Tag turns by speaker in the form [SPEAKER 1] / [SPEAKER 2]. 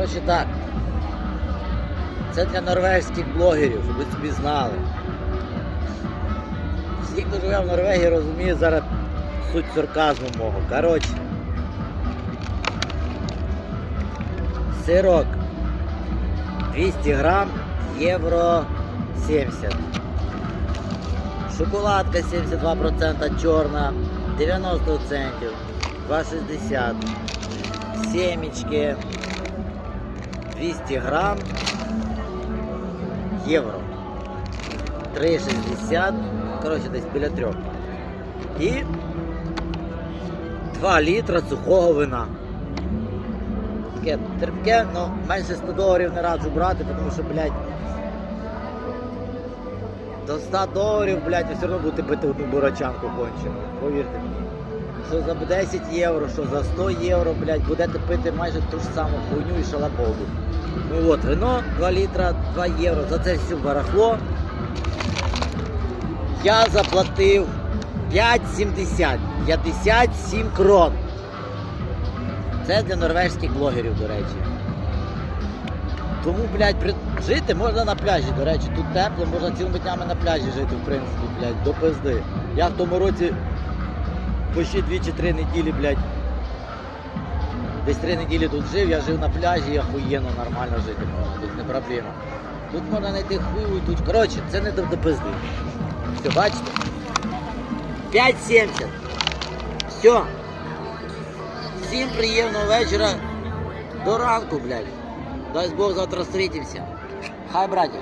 [SPEAKER 1] Коротше так. Це для норвезьких блогерів, щоб ви собі знали. Всі, хто живе в Норвегії, розуміють зараз суть сарказму мого. Коротше. Сирок 200 грам, євро 70. Шоколадка 72% чорна, 90 центів, 2,60. Семечки 200 грам, євро. 3,60, коротше десь біля трьох. І 2 літра сухого вина. Таке терпке, але менше 100 доларів не раджу брати, тому що, блядь, до 100 доларів, блядь, все одно будете пити одну бурачанку кончену. Повірте мені. Що за 10 євро, що за 100 євро, блядь, будете пити майже ту ж саму хуйню і шалаболду. Ну от, вино 2 літра, 2 євро. За це все барахло. Я заплатив 5,70. 57 крон. Це для норвезьких блогерів, до речі. Тому, блядь, при... жити можна на пляжі, до речі, тут тепло, можна цілими днями на пляжі жити, в принципі, блядь, до пизди. Я в тому році почти 2 чи 3 неділі, блядь. Десь 3 неділі тут жив, я жив на пляжі, охуєнно нормально жити можна, тут не проблема. Тут можна знайти хуй, тут. Коротше, це не до, пизди. Все, бачите? 5,70. Все. Всім приємного вечора. До ранку, блядь. Дай Бог завтра зустрітимося. Хай, браття.